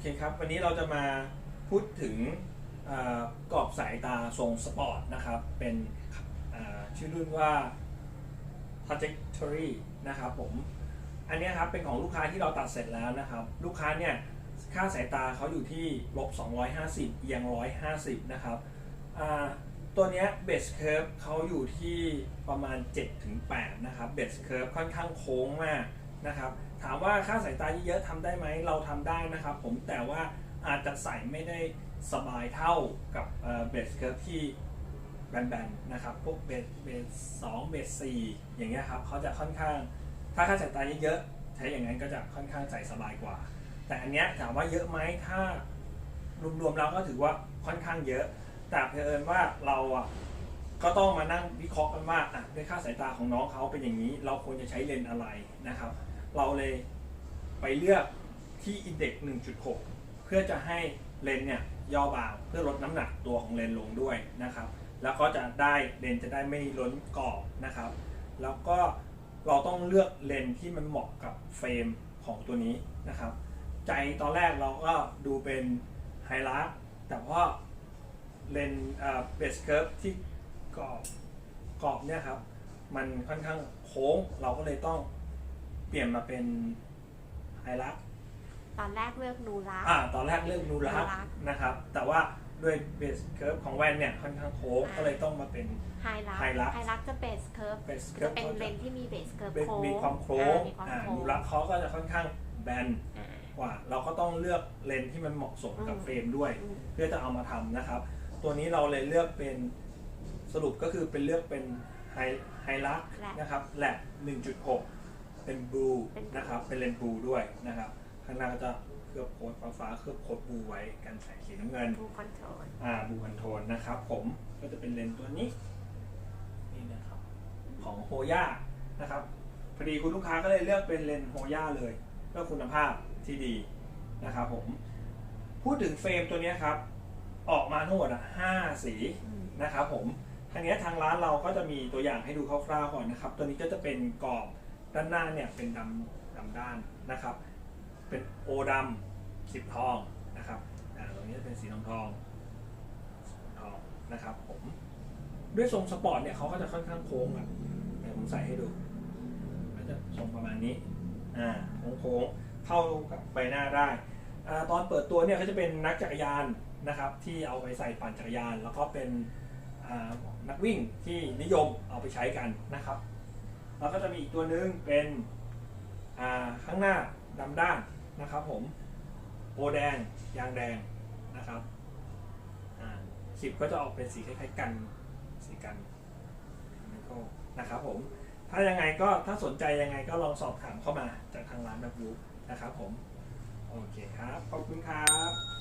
เคครับ วันนี้เราจะมาพูดถึงกรอบสายตาทรงสปอร์ตนะครับ เป็นชื่อรุ่นว่า trajectory นะครับผม อันนี้ครับเป็นของลูกค้าที่เราตัดเสร็จแล้วนะครับ ลูกค้าเนี่ยค่าสายตาเขาอยู่ที่ลบ250 เอียง 150 นะครับ ตัวเนี้ยเบสเคิร์ฟเขาอยู่ที่ประมาณ 7-8 นะครับเบสเคิร์ฟค่อนข้างโค้งมาก นะครับถามว่าค่าสายตาเยอะๆทำได้ไหมเราทำได้นะครับผมแต่ว่าอาจจะใส่ไม่ได้สบายเท่ากับเบสเคิร์ฟที่แบนๆนะครับพวกเบสเบสสองเบสสี่อย่างเงี้ยครับเขาจะค่อนข้างถ้าค่าสายตาเยอะๆใช้อย่างนั้นก็จะค่อนข้างใส่สบายกว่า แต่อันเนี้ยถามว่าเยอะไหมถ้ารวมๆแล้วก็ถือว่าค่อนข้างเยอะ แต่เผอิญว่าเราอะก็ต้องมานั่งวิเคราะห์กันว่าอะด้วยค่าสายตาของน้องเขาเป็นอย่างนี้ เราควรจะใช้เลนส์อะไรนะครับ เราเลยไปเลือกที่อินเด็กซ์1.6 เพื่อจะให้เลนส์เนี่ยย่อบางเพื่อลดน้ำหนักตัวของเลนส์ลงด้วยนะครับ แล้วก็จะได้เลนส์จะได้ไม่ล้นกรอบนะครับ แล้วก็เราต้องเลือกเลนส์ที่มันเหมาะกับเฟรมของตัวนี้นะครับ ใจตอนแรกเราก็ดูเป็นไฮไลท์แต่ว่าเลนส์เบสเคิร์ฟที่กรอบกรอบเนี่ยครับ มันค่อนข้างโค้งเราก็เลยต้อง เปลี่ยนมาเป็นไฮไลท์ตอนแรกเลือกนูรัก อ่าตอนแรกเรื่องนูรักนูรัก นะครับ แต่ว่าด้วยเบสเคิร์ฟของแว่นเนี่ยค่อนข้างโค้งอ่าก็เลยต้องมาเป็น ไฮรักไฮรักไฮรักจะเบสเคิร์ฟ Base curve จะเป็นเขาจะเลนส์ที่มีเบสเคิร์ฟเป็นโค้งมีความโค้งอ่ามีความอ่าโค้งนูรักเขาก็จะค่อนข้างแบนอ่ากว่า เราก็ต้องเลือกเลนส์ที่มันเหมาะสมกับอืมเฟรมด้วย อืม เพื่อจะเอามาทำนะครับ ตัวนี้เราเลยเลือกเป็นสรุปก็คือเป็นเลือกเป็นไฮไฮลักนะครับแลบ1.6 เป็นบลูนะครับ เป็นเลนส์บลูด้วยนะครับ ข้างหน้าก็จะเคลือบโค้ดฟ้าๆเคลือบโค้ดบลูไว้กันแสงสีน้ำเงินดูคอนโทรลอ่าบลูคอนโทนนะครับ ผมก็จะเป็นเลนส์ตัวนี้นี่นะครับของโฮย่านะครับพอดีคุณลูกค้าก็เลยเลือกเป็นเลนส์โฮย่าเลยเพื่อคุณภาพที่ดีนะครับผมพูดถึงเฟรมตัวเนี้ยครับ ออกมาทั้งหมดอะห้าสีอืมนะครับผมทางเนี้ยทางร้านเราก็จะมีตัวอย่างให้ดูคร่าวๆก่อนนะครับ ตัวนี้ก็จะเป็นกรอบ ด้านหน้าเนี่ยเป็นดำดำด้านนะครับ เป็นโอดำสิบทองนะครับอ่าตรงนี้จะเป็นสีทองทองทองนะครับผมด้วยทรงสปอร์ตเนี่ยเขาก็จะค่อนข้างโค้งอะเดี๋ยวผมใส่ให้ดูก็จะทรงประมาณนี้อ่าโค้งๆเข้ากับใบหน้าได้อ่าตอนเปิดตัวเนี่ยเขาจะเป็นนักจักรยานนะครับที่เอาไปใส่ปั่นจักรยาน แล้วก็เป็นนักวิ่งที่นิยมเอาไปใช้กันนะครับ แล้วก็จะมีอีกตัวหนึงเป็นข้างหน้าดำด้านนะครับผมโอแดงยางแดงนะครับอ่าคลิปก็จะออกเป็นสีคล้ายๆกันสีกันนะครับผมถ้ายังไงก็ถ้าสนใจยังไงก็ลองสอบถามเข้ามาจากทางร้านแบบรู้นะครับผม โอเคครับ ขอบคุณครับ